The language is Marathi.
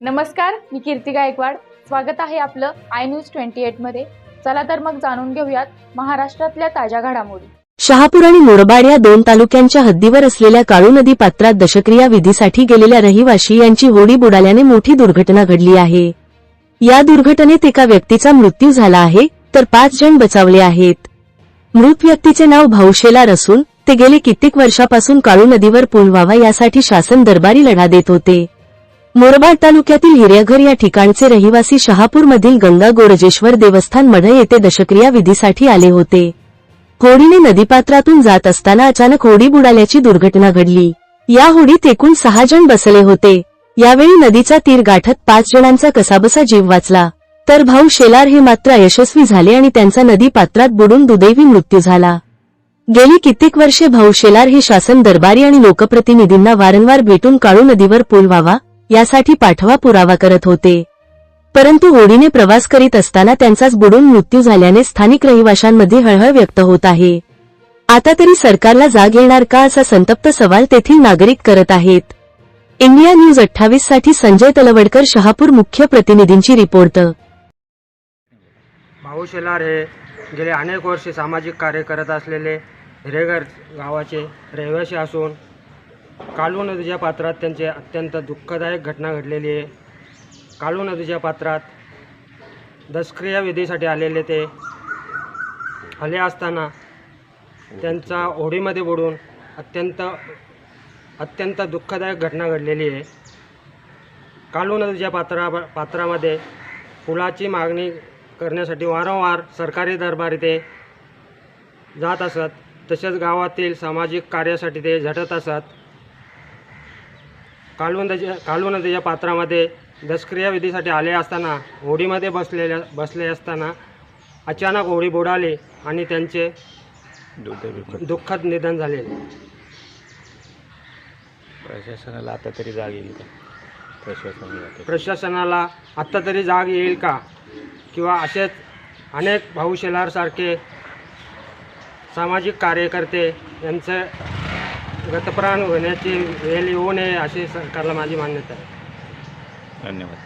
नमस्कार मी कीर्ती गायकवाड. स्वागत आहे आपलं आय न्यूज ट्वेंटी एटमध्ये चला तर मग जाणून घेऊयात महाराष्ट्रातल्या ताज्या घडामोडी. शहापूर आणि मुरबाड या दोन तालुक्यांच्या हद्दीवर असलेल्या काळू नदी पात्रात दशक्रिया विधीसाठी गेलेल्या रहिवाशी यांची होडी बुडाल्याने मोठी दुर्घटना घडली आहे. या दुर्घटनेत एका व्यक्तीचा मृत्यू झाला आहे तर पाच जण बचावले आहेत. मृत व्यक्तीचे नाव भाऊशेलार असून ते गेले कित्येक वर्षापासून काळू नदीवर पूल व्हावा यासाठी शासन दरबारी लढा देत होते. मोरबाड तालुक्यातील हिर्याघर या ठिकाणचे रहिवासी शहापूरमधील गंगा गोरजेश्वर देवस्थान मढ येथे दशक्रिया विधीसाठी आले होते. होडीने नदीपात्रातून जात असताना अचानक होडी बुडाल्याची दुर्घटना घडली. या होडीत एकूण सहा जण बसले होते. यावेळी नदीचा तीर गाठत पाच जणांचा कसाबसा जीव वाचला. तर भाऊ शेलार हे मात्र यशस्वी झाले आणि त्यांचा नदी पात्रात बुडून दुदैवी मृत्यू झाला. गेली कित्येक वर्षे भाऊ शेलार हे शासन दरबारी आणि लोकप्रतिनिधींना वारंवार भेटून काळू नदीवर पूल व्हावा यासाठी पाठवा पुरावा करत होते. परंतु होडीने प्रवास करीत असताना त्यांचाच बुडून मृत्यू झाल्याने स्थानिक रहिवाशांमध्ये हळहळ व्यक्त होत आहे. आता तरी सरकारला जाग येणार का असा संतप्त सवाल तेथील नागरिक करत आहेत. इंडिया न्यूज अठ्ठावीससाठी संजय तलवडकर शहापूर मुख्य प्रतिनिधींची रिपोर्ट. भाऊ शेलार हे गेले अनेक वर्षे सामाजिक कार्य करत असलेले हिरेगर गावाचे रहिवासी असून कालू नदीच्या पात्रात त्यांचे अत्यंत दुःखदायक घटना घडलेली आहे. कालू नदीच्या पात्रात दशक्रिया विधीसाठी आलेले ते हले असताना त्यांचा होडीमध्ये बुडून अत्यंत अत्यंत दुःखदायक घटना घडलेली आहे. कालू नदीच्या पात्रा पात्रामध्ये पुलाची मागणी करण्यासाठी वारंवार सरकारी दरबार ते जात असत. तसेच गावातील सामाजिक कार्यासाठी ते झटत असत. कालू नदीच्या कालू नदीच्या पात्रामध्ये दशक्रिया विधीसाठी आले असताना होडीमध्ये बसलेल्या बसले असताना अचानक होडी बुडाली आणि त्यांचे दुःखद निधन झाले. प्रशासनाला आता तरी जाग येईल का? प्रशासनाला. प्रशासनाला आत्ता तरी जाग येईल का? किंवा असेच अनेक भाऊ शेलारसारखे सामाजिक कार्यकर्ते यांचं गतप्राण होण्याची वेळ येऊ नये अशी सरकारला माझी मान्यता आहे. धन्यवाद.